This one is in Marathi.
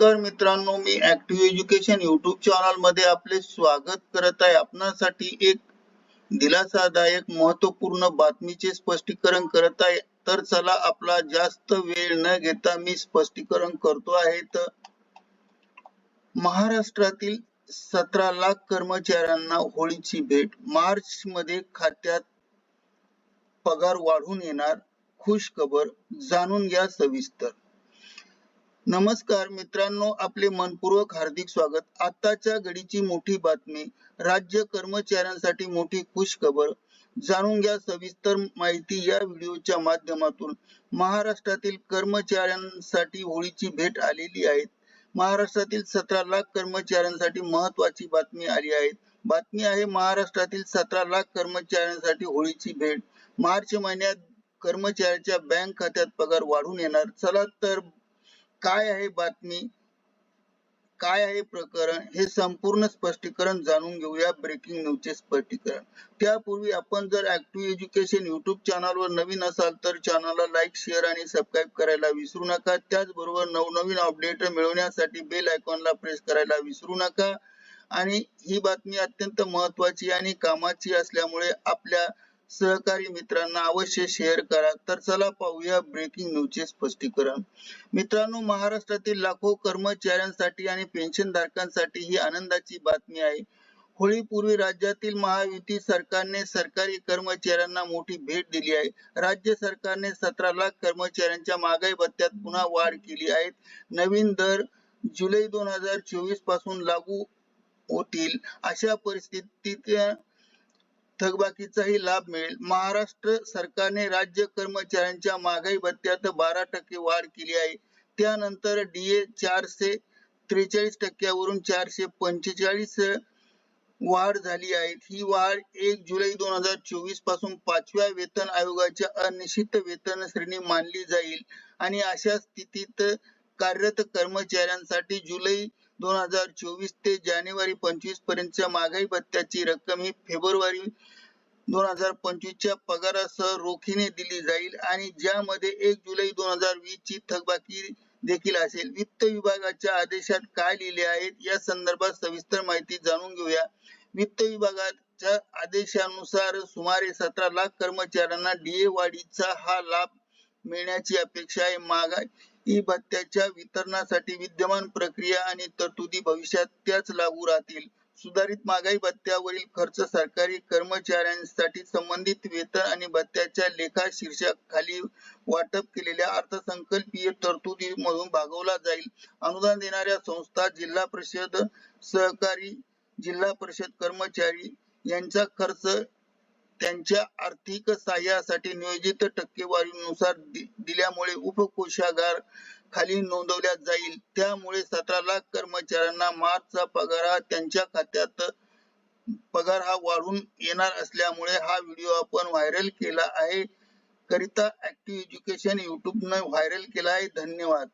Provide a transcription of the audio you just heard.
नमस्कार मित्रांनो मी ऍक्टिव्ह एज्युकेशन युट्यूब चॅनलमध्ये आपले स्वागत करत आहे. आपणासाठी एक दिलासादायक महत्त्वपूर्ण बातमीचे स्पष्टीकरण करत आहे. तर चला आपला जास्त वेळ न घेता मी स्पष्टीकरण करतो आहे. तर महाराष्ट्रातील सतरा लाख कर्मचाऱ्यांना होळीची भेट. मार्च मध्ये खात्यात पगार वाढून येणार. खुश खबर जाणून घ्या सविस्तर. नमस्कार मित्रांनो आपले मनपूर्वक हार्दिक स्वागत. आताच्या घडीची मोठी बातमी राज्य कर्मचाऱ्यांसाठी मोठी खुश खबर जाणून घ्या सविस्तर माहिती या व्हिडिओच्या माध्यमातून. महाराष्ट्रातील कर्मचाऱ्यांसाठी होळीची भेट आलेली आहे. महाराष्ट्रातील सतरा लाख कर्मचाऱ्यांसाठी महत्वाची बातमी आली आहे. बातमी आहे महाराष्ट्रातील सतरा लाख कर्मचाऱ्यांसाठी होळीची भेट. मार्च महिन्यात कर्मचाऱ्याच्या बँक खात्यात पगार वाढून येणार. चला तर काय आहे बातमी? काय आहे प्रकरण? हे संपूर्ण स्पष्टीकरण जाणून घेऊया ब्रेकिंग न्यूजचे स्पष्टीकरण. त्यापूर्वी आपण जर ऍक्टिव्ह एज्युकेशन युट्यूब चॅनलवर नवीन असाल तर चॅनलला लाईक शेअर आणि सबस्क्राईब करायला विसरू नका. त्याचबरोबर नवनवीन अपडेट मिळवण्यासाठी बेल आयकॉनला प्रेस करायला विसरू नका. आणि ही बातमी अत्यंत महत्वाची आणि कामाची असल्यामुळे आपल्या सहकारी मित्रांना अवश्य शेअर करा. तर चला पाहूया ब्रेकिंग न्यूजचे स्पष्टीकरण. मित्रांनो महाराष्ट्रातील लाखो कर्मचाऱ्यांसाठी आणि पेन्शन धारकांसाठी ही आनंदाची बातमी आहे. होळीपूर्वी राज्यातील महायुती सरकारने सरकारी कर्मचाऱ्यांना मोठी भेट दिली आहे. राज्य सरकारने सतरा लाख कर्मचाऱ्यांच्या महागाई भत्त्यात पुन्हा वाढ केली आहे. नवीन दर जुलै दोन हजार चोवीसपासून लागू होतील. अशा परिस्थितीत थकबाकीचाही लाभ मिळेल. महाराष्ट्र सरकारने राज्य कर्मचाऱ्यांच्या महागाई भत्त्यात बारा टक्के वाढ केली आहे. त्यानंतर डीए चारशे त्रेचाळीस टक्क्यावरून चारशे पंचेचाळीस वाढ झाली आहे. ही वाढ एक जुलै दोन हजार चोवीसपासून पाचव्या वेतन आयोगाच्या अनिश्चित वेतन श्रेणी मानली जाईल. आणि अशा स्थितीत कार्यरत कर्मचाऱ्यांसाठी जुलै दोन हजार चोवीस ते जानेवारी पंचवीस पर्यंतच्या महागाई भत्त्याची रक्कम ही फेब्रुवारी दोन हजार पंचवीसच्या पगारासह रोखीने दिली जाईल आणि ज्यामध्ये एक जुलै दोन हजार वीस ची थकबाकी देखील असेल. वित्त विभागाच्या आदेशात काय लिहिले आहेत? या संदर्भात सविस्तर माहिती जाणून घेऊया. वित्त विभागाच्या आदेशानुसार सुमारे सतरा लाख कर्मचाऱ्यांना डीए वाढीचा हा लाभ मिळण्याची अपेक्षा आहे. महागाई भत्त्याच्या वितरणासाठी विद्यमान प्रक्रिया आणि तरतुदी भविष्यात त्याच लागू राहतील. सुधारित महागाई भत्त्यावरील खर्च सरकारी कर्मचाऱ्यांसाठी संबंधित वेतन आणि भत्त्याच्या लेखा शीर्षक खाली वाटप केलेल्या अर्थसंकल्पीय तरतुदीमधून भागवला जाईल. अनुदान देणाऱ्या संस्था जिल्हा परिषद सहकारी जिल्हा परिषद कर्मचारी यांचा खर्च त्यांच्या आर्थिक सहाय्यासाठी नियोजित टक्केवारीनुसार दिल्यामुळे उपकोषागार खाली नोंदवल्या जाईल. त्यामुळे सतरा लाख कर्मचाऱ्यांना मार्चचा पगार हा त्यांच्या खात्यात पगार हा वाढून येणार असल्यामुळे हा व्हिडिओ आपण व्हायरल केला आहे. करिता ऍक्टिव्ह एज्युकेशन युट्यूबनं व्हायरल केला आहे. धन्यवाद.